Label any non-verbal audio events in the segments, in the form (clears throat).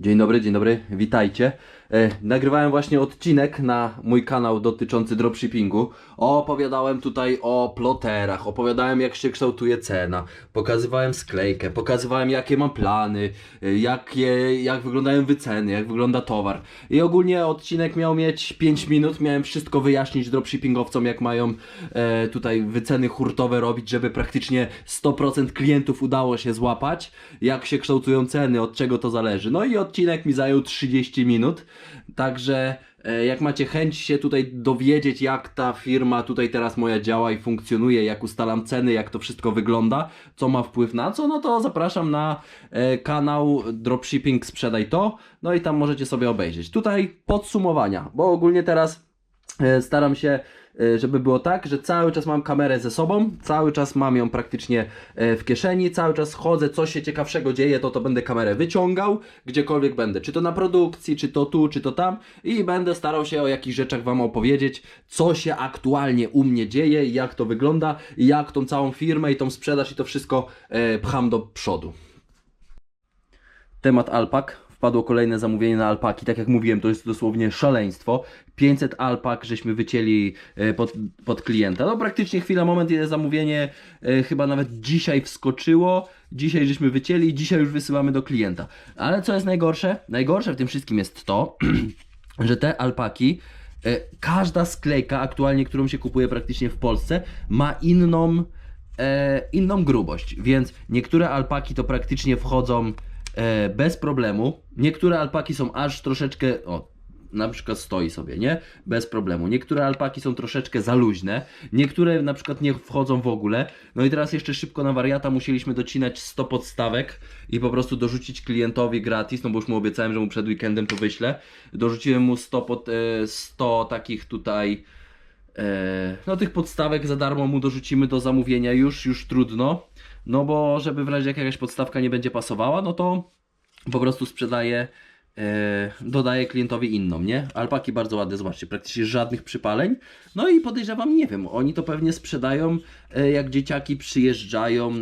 Dzień dobry, dzień dobry, witajcie. E, nagrywałem właśnie odcinek na mój kanał dotyczący dropshippingu. Opowiadałem tutaj o ploterach, opowiadałem jak się kształtuje cena, pokazywałem sklejkę, pokazywałem jakie mam plany, e, jakie, jak wyglądają wyceny, jak wygląda towar. I ogólnie odcinek miał mieć 5 minut, miałem wszystko wyjaśnić dropshippingowcom, jak mają e, tutaj wyceny hurtowe robić, żeby praktycznie 100% klientów udało się złapać, jak się kształtują ceny, od czego to zależy. No i odcinek mi zajął 30 minut, także e, jak macie chęć się tutaj dowiedzieć, jak ta firma tutaj teraz moja działa i funkcjonuje, jak ustalam ceny, jak to wszystko wygląda, co ma wpływ na co, no to zapraszam na e, kanał Dropshipping Sprzedaj To, no i tam możecie sobie obejrzeć. Tutaj podsumowania, bo ogólnie teraz E, Staram się, żeby było tak, że cały czas mam kamerę ze sobą, cały czas mam ją praktycznie e, w kieszeni, cały czas chodzę, co się ciekawszego dzieje, to to będę kamerę wyciągał, gdziekolwiek będę, czy to na produkcji, czy to tu, czy to tam. I będę starał się o jakichś rzeczach Wam opowiedzieć, co się aktualnie u mnie dzieje, jak to wygląda, jak tą całą firmę i tą sprzedaż i to wszystko e, pcham do przodu. Temat alpak. Wpadło kolejne zamówienie na alpaki. Tak jak mówiłem, to jest dosłownie szaleństwo. 500 alpak żeśmy wycięli e, pod, pod klienta. No praktycznie chwila, moment, ile zamówienie e, chyba nawet dzisiaj wskoczyło. Dzisiaj żeśmy wycięli dzisiaj już wysyłamy do klienta. Ale co jest najgorsze? Najgorsze w tym wszystkim jest to, (clears throat) że te alpaki e, każda sklejka aktualnie, którą się kupuje praktycznie w Polsce, ma inną, inną grubość. Więc niektóre alpaki to praktycznie wchodzą e, bez problemu. Niektóre alpaki są aż troszeczkę. O, na przykład stoi sobie, nie? Bez problemu. Niektóre alpaki są troszeczkę za luźne, niektóre na przykład nie wchodzą w ogóle. No i teraz jeszcze szybko na wariata musieliśmy docinać 100 podstawek i po prostu dorzucić klientowi gratis, no bo już mu obiecałem, że mu przed weekendem to wyślę. Dorzuciłem mu 100, pod, e, 100 takich tutaj e, no tych podstawek za darmo mu dorzucimy do zamówienia już, już trudno. No bo żeby w razie jak jakaś podstawka nie będzie pasowała, no to po prostu sprzedaję, e, dodaję klientowi inną, nie? Alpaki bardzo ładne, zobaczcie, praktycznie żadnych przypaleń. No i podejrzewam, nie wiem, oni to pewnie sprzedają, e, jak dzieciaki przyjeżdżają,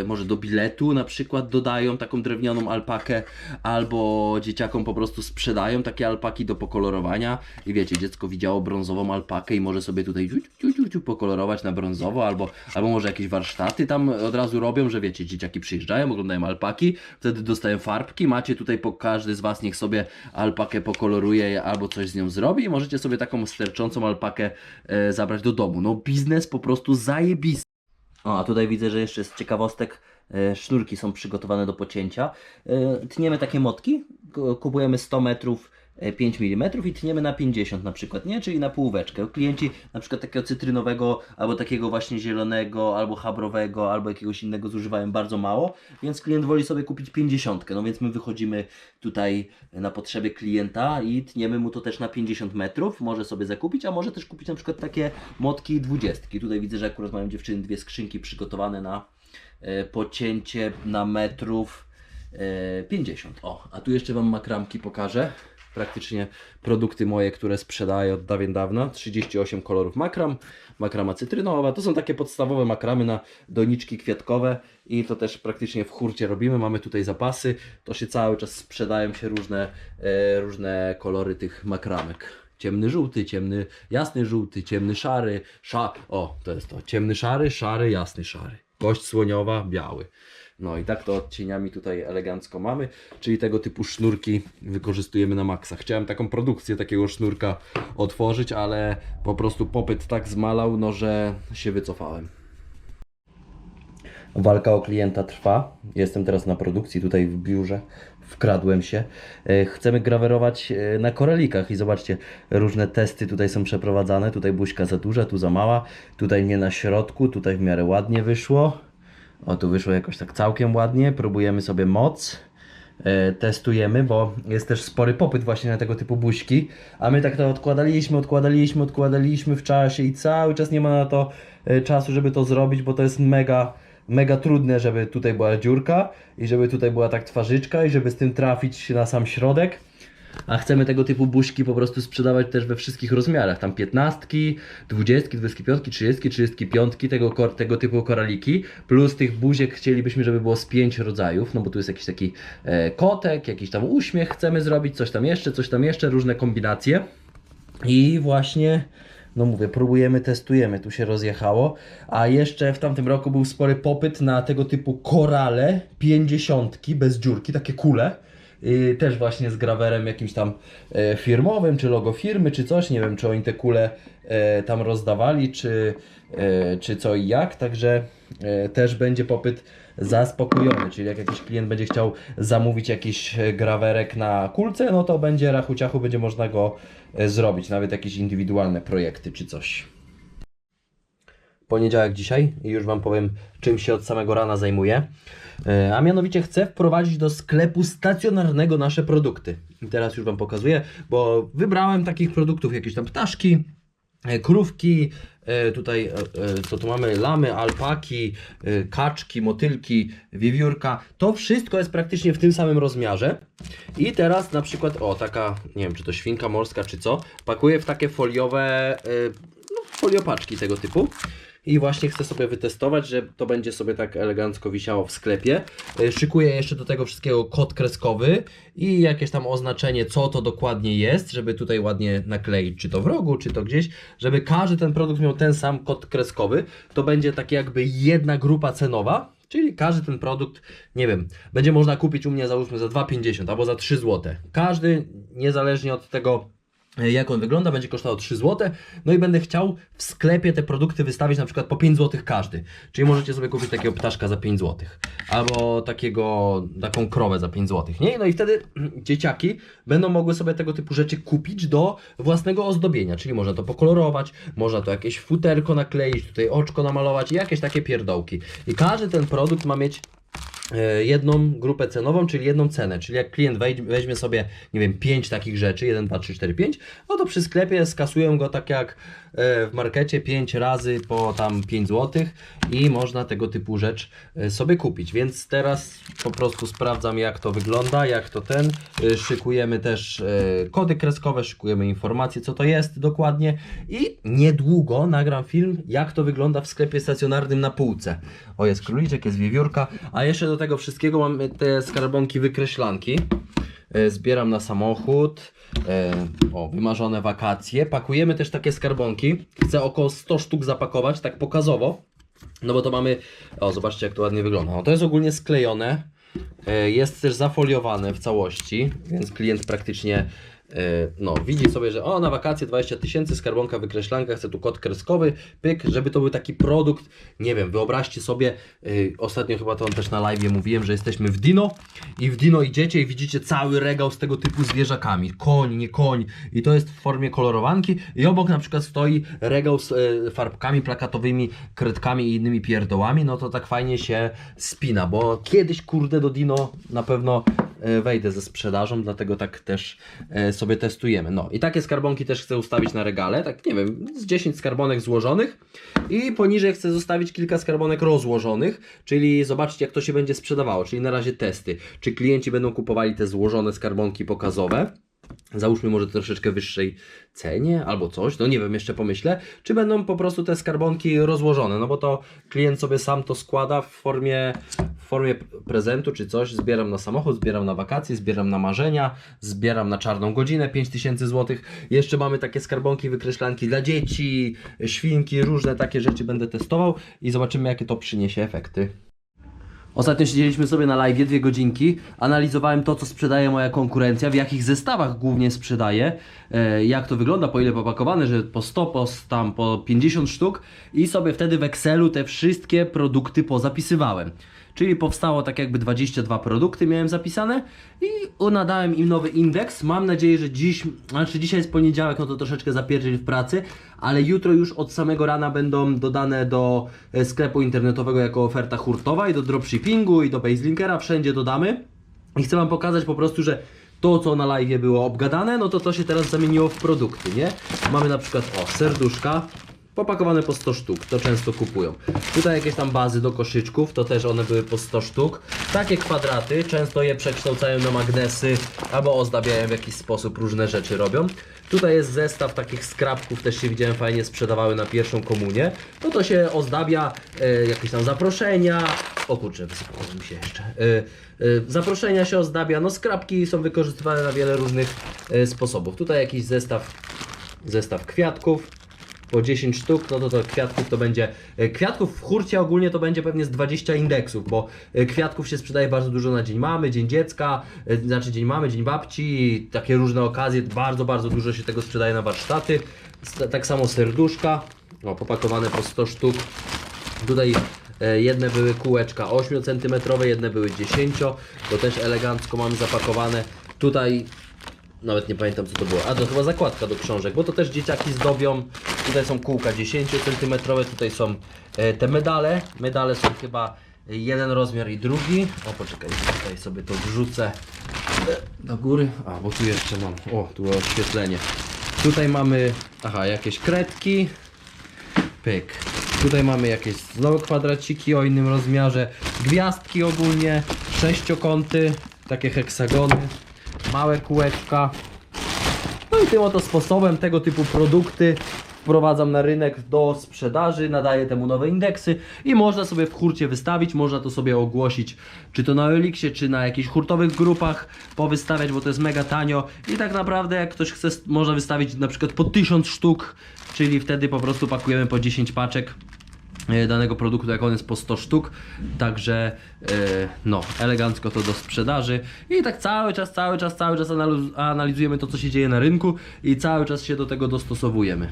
e, może do biletu na przykład dodają taką drewnianą alpakę, albo dzieciakom po prostu sprzedają takie alpaki do pokolorowania i wiecie, dziecko widziało brązową alpakę i może sobie tutaj ciu, ciu, pokolorować na brązowo, albo, albo może jakieś warsztaty tam od razu robią, że wiecie, dzieciaki przyjeżdżają, oglądają alpaki, wtedy dostają farbki, macie tutaj po każdy z Was niech sobie alpakę pokoloruje albo coś z nią zrobi i możecie sobie taką sterczącą alpakę e, zabrać do domu. No biznes po prostu zajebisty. O, a tutaj widzę, że jeszcze z ciekawostek e, sznurki są przygotowane do pocięcia. E, tniemy takie motki, ku- kupujemy 100 metrów 5 mm i tniemy na 50 na przykład, nie? Czyli na półweczkę. Klienci na przykład takiego cytrynowego, albo takiego właśnie zielonego, albo chabrowego, albo jakiegoś innego zużywają bardzo mało, więc klient woli sobie kupić 50. No więc my wychodzimy tutaj na potrzeby klienta i tniemy mu to też na 50 metrów. Może sobie zakupić, a może też kupić na przykład takie motki 20. Tutaj widzę, że akurat mają dziewczyny dwie skrzynki przygotowane na e, pocięcie na metrów e, 50. O, a tu jeszcze Wam makramki pokażę. Praktycznie produkty moje, które sprzedaję od dawien dawna. 38 kolorów makram, makrama cytrynowa. To są takie podstawowe makramy na doniczki kwiatkowe i to też praktycznie w hurcie robimy. Mamy tutaj zapasy. To się cały czas sprzedają się różne, e, różne kolory tych makramek. Ciemny żółty, ciemny, jasny żółty, ciemny szary, sza... O, to jest to. Ciemny szary, szary, jasny szary. Kość słoniowa, biały. No i tak to odcieniami tutaj elegancko mamy, czyli tego typu sznurki wykorzystujemy na maksa. Chciałem taką produkcję takiego sznurka otworzyć, ale po prostu popyt tak zmalał, no że się wycofałem. Walka o klienta trwa. Jestem teraz na produkcji tutaj w biurze. Wkradłem się. E, Chcemy grawerować e, na koralikach i zobaczcie, różne testy tutaj są przeprowadzane. Tutaj buźka za duża, tu za mała, tutaj nie na środku, tutaj w miarę ładnie wyszło. O, tu wyszło jakoś tak całkiem ładnie. Próbujemy sobie moc. E, testujemy, bo jest też spory popyt właśnie na tego typu buźki, a my tak to odkładaliśmy, odkładaliśmy, odkładaliśmy w czasie i cały czas nie ma na to e, czasu, żeby to zrobić, bo to jest mega, mega trudne, żeby tutaj była dziurka i żeby tutaj była tak twarzyczka i żeby z tym trafić na sam środek. A chcemy tego typu buźki po prostu sprzedawać też we wszystkich rozmiarach. Tam 15, 20, 25, 30, 35 tego, tego typu koraliki. Plus tych buziek chcielibyśmy, żeby było z 5 rodzajów, no bo tu jest jakiś taki e, kotek, jakiś tam uśmiech chcemy zrobić, coś tam jeszcze, coś tam jeszcze, różne kombinacje. I właśnie, no mówię, próbujemy, testujemy, tu się rozjechało. A jeszcze w tamtym roku był spory popyt na tego typu korale 50 bez dziurki, takie kule. Yy, też właśnie z grawerem jakimś tam e, firmowym, czy logo firmy, czy coś. Nie wiem, czy oni te kule e, tam rozdawali, czy, e, czy co i jak. Także też będzie popyt zaspokojony, czyli jak jakiś klient będzie chciał zamówić jakiś grawerek na kulce, no to będzie rachuciachu, będzie można go zrobić, nawet jakieś indywidualne projekty czy coś. Poniedziałek dzisiaj i już Wam powiem, czym się od samego rana zajmuję. E, A mianowicie chcę wprowadzić do sklepu stacjonarnego nasze produkty. I teraz już Wam pokazuję, bo wybrałem takich produktów, jakieś tam ptaszki, e, krówki, e, tutaj co tu mamy, lamy, alpaki, kaczki, motylki, wiewiórka. To wszystko jest praktycznie w tym samym rozmiarze. I teraz na przykład, o taka, nie wiem czy to świnka morska czy co, pakuję w takie foliowe, no, foliopaczki tego typu. I właśnie chcę sobie wytestować, że to będzie sobie tak elegancko wisiało w sklepie. E, Szykuję jeszcze do tego wszystkiego kod kreskowy i jakieś tam oznaczenie, co to dokładnie jest, żeby tutaj ładnie nakleić, czy to w rogu, czy to gdzieś, żeby każdy ten produkt miał ten sam kod kreskowy. To będzie tak jakby jedna grupa cenowa. Czyli każdy ten produkt, nie wiem, będzie można kupić u mnie załóżmy za 2,50 albo za 3 zł. Każdy, niezależnie od tego, jak on wygląda, będzie kosztował 3 zł. No i będę chciał w sklepie te produkty wystawić na przykład po 5 zł każdy. Czyli możecie sobie kupić takiego ptaszka za 5 zł. Albo takiego, taką krowę za 5 zł. Nie? No i wtedy (clears throat) dzieciaki będą mogły sobie tego typu rzeczy kupić do własnego ozdobienia. Czyli można to pokolorować, można to jakieś futerko nakleić, tutaj oczko namalować i jakieś takie pierdołki. I każdy ten produkt ma mieć jedną grupę cenową, czyli jedną cenę. Czyli jak klient weź- weźmie sobie, nie wiem, 5 takich rzeczy, 1, 2, 3, 4, 5, no to przy sklepie skasują go tak jak e, w markecie 5 razy po tam 5 zł i można tego typu rzecz e, sobie kupić. Więc teraz po prostu sprawdzam jak to wygląda, jak to ten. E, Szykujemy też e, kody kreskowe, szykujemy informacje co to jest dokładnie i niedługo nagram film jak to wygląda w sklepie stacjonarnym na półce. O jest króliczek, jest wiewiórka, a jeszcze do tego wszystkiego mamy te skarbonki wykreślanki. E, Zbieram na samochód. E, o, wymarzone wakacje. Pakujemy też takie skarbonki. Chcę około 100 sztuk zapakować, tak pokazowo. No bo to mamy. O, zobaczcie, jak to ładnie wygląda. No, to jest ogólnie sklejone. E, Jest też zafoliowane w całości, więc klient praktycznie no, widzi sobie, że o, na wakacje 20 tysięcy, skarbonka, wykreślanka, chcę tu kod kreskowy, pyk, żeby to był taki produkt, nie wiem, wyobraźcie sobie, y, ostatnio chyba to też na live mówiłem, że jesteśmy w Dino i w Dino idziecie i widzicie cały regał z tego typu zwierzakami, koń, nie koń. I to jest w formie kolorowanki i obok na przykład stoi regał z e, farbkami plakatowymi, kredkami i innymi pierdołami, no to tak fajnie się spina, bo kiedyś kurde do Dino na pewno e, wejdę ze sprzedażą, dlatego tak też e, sobie testujemy. No i takie skarbonki też chcę ustawić na regale, tak nie wiem, z 10 skarbonek złożonych i poniżej chcę zostawić kilka skarbonek rozłożonych, czyli zobaczcie jak to się będzie sprzedawało, czyli na razie testy, czy klienci będą kupowali te złożone skarbonki pokazowe, załóżmy może troszeczkę wyższej cenie albo coś, no nie wiem, jeszcze pomyślę, czy będą po prostu te skarbonki rozłożone, no bo to klient sobie sam to składa w formie, w formie prezentu czy coś, zbieram na samochód, zbieram na wakacje, zbieram na marzenia, zbieram na czarną godzinę 5000 zł, jeszcze mamy takie skarbonki, wykreślanki dla dzieci, świnki, różne takie rzeczy będę testował i zobaczymy jakie to przyniesie efekty. Ostatnio siedzieliśmy sobie na live dwie godzinki, analizowałem to, co sprzedaje moja konkurencja, w jakich zestawach głównie sprzedaje, e, jak to wygląda, po ile popakowane, że po 100, po, tam po 50 sztuk i sobie wtedy w Excelu te wszystkie produkty pozapisywałem. Czyli powstało tak jakby 22 produkty miałem zapisane i nadałem im nowy indeks. Mam nadzieję, że dziś, znaczy dzisiaj jest poniedziałek, no to troszeczkę zapierdziel w pracy, ale jutro już od samego rana będą dodane do e, sklepu internetowego jako oferta hurtowa i do dropshippingu i do Baselinkera, wszędzie dodamy. I chcę Wam pokazać po prostu, że to co na live było obgadane, no to to się teraz zamieniło w produkty, nie? Mamy na przykład, o, serduszka, popakowane po 100 sztuk, to często kupują. Tutaj jakieś tam bazy do koszyczków, to też one były po 100 sztuk. Takie kwadraty, często je przekształcają na magnesy, albo ozdabiają w jakiś sposób, różne rzeczy robią. Tutaj jest zestaw takich skrapków, też się widziałem fajnie sprzedawały na pierwszą komunię. No to się ozdabia e, jakieś tam zaproszenia. O kurczę, wysypało mi się jeszcze. E, e, zaproszenia się ozdabia, no skrapki są wykorzystywane na wiele różnych sposobów. Tutaj jakiś zestaw, zestaw kwiatków po 10 sztuk, no to to kwiatków to będzie. e, Kwiatków w hurcie ogólnie to będzie pewnie z 20 indeksów, bo e, kwiatków się sprzedaje bardzo dużo na Dzień Mamy, Dzień Dziecka, e, znaczy Dzień Mamy, Dzień Babci, takie różne okazje. Bardzo, bardzo dużo się tego sprzedaje na warsztaty. Tak samo serduszka, o, popakowane po 100 sztuk. Tutaj jedne były kółeczka 8 cm, jedne były 10, to też elegancko mamy zapakowane. Tutaj nawet nie pamiętam co to było. A to chyba zakładka do książek, bo to też dzieciaki zdobią. Tutaj są kółka 10 cm, tutaj są e, te medale. Medale są chyba jeden rozmiar i drugi. O poczekaj, tutaj sobie to wrzucę e, do góry. A, bo tu jeszcze mam. O, tu oświetlenie. Tutaj mamy, aha, jakieś kredki. Pyk. Tutaj mamy jakieś znowu kwadraciki o innym rozmiarze, gwiazdki ogólnie, sześciokąty, takie heksagony, małe kółeczka. No i tym oto sposobem tego typu produkty wprowadzam na rynek do sprzedaży, nadaję temu nowe indeksy i można sobie w hurcie wystawić, można to sobie ogłosić, czy to na Elixie, czy na jakichś hurtowych grupach powystawiać, bo to jest mega tanio i tak naprawdę jak ktoś chce, można wystawić na przykład po 1000 sztuk, czyli wtedy po prostu pakujemy po 10 paczek danego produktu, jak on jest po 100 sztuk, także e, no, elegancko to do sprzedaży i tak cały czas, cały czas, cały czas analiz- analizujemy to, co się dzieje na rynku i cały czas się do tego dostosowujemy.